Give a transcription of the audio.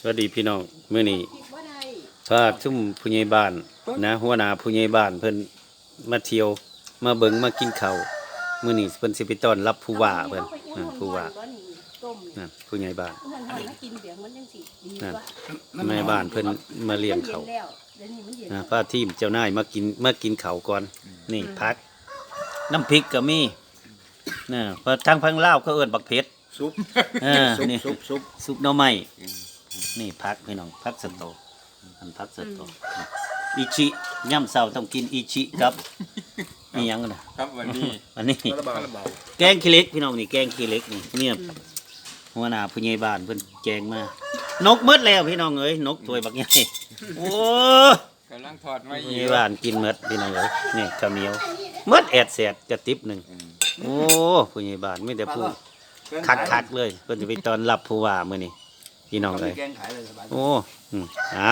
สวัสดีพี่น้องมื้อนี้คิดว่าได้พาชุ่มผู้ใหญ่บ้านนะหัวหน้าผู้ใหญ่บ้านเพิ่นมาเที่ยวมาเบิ่งมากินข้าวมื้อนี้เพิ่นสิไปต้อนรับผู้ว่าเพิ่นอ่าผู้ว่าต้มนั่นผู้ใหญ่บ้านมันหอนแล้วกินเบียงมันจังสิดีนั่นกว่าแม่บ้านเพิ่นมาเลี้ยงมันเขาย็นแล้วเดี๋ยวนี้มันเย็นนะพาทีมเจ้านายมากินมากินข้าวก่อนนี่พัก น้ำพริกก็มีนะเพราะทางพังลาวก็เอิ้นบักเผ็ดซุปเออซุปนี่ซุปซุปซุปหน่อไม้ นี่พักพี่น้องพักสตออันพักสตออิชิย่ำเสาต้องกินอิชิครับนี่ยังนะครับวันนี้อันนี้กระเบาแกงขี้เหล็กพี่น้องนี่แกงขี้เหล็กนี่เนี่ยหัวหน้าผู้ใหญ่บ้านเพิ่นแกงมานกหมืดแล้วพี่น้องเอ้ยนกตัวบักใหญ่โอ้กำลังถอดมาผู้อีใหกญ่บ้านกินหมดพี่น้องเอ้ยนี่ข้าวเหนียวหมืดแอดแสดกระติบหนึ่งโอ้ผู้ใหญ่บ้านไม่แต่ผู้คักๆเลยเพิ่นจะไปต้อนรับผู้ว่ามื้อนี้ พี่น้องเอ้ยแกงขายเลยสบายโอ้อืมอะ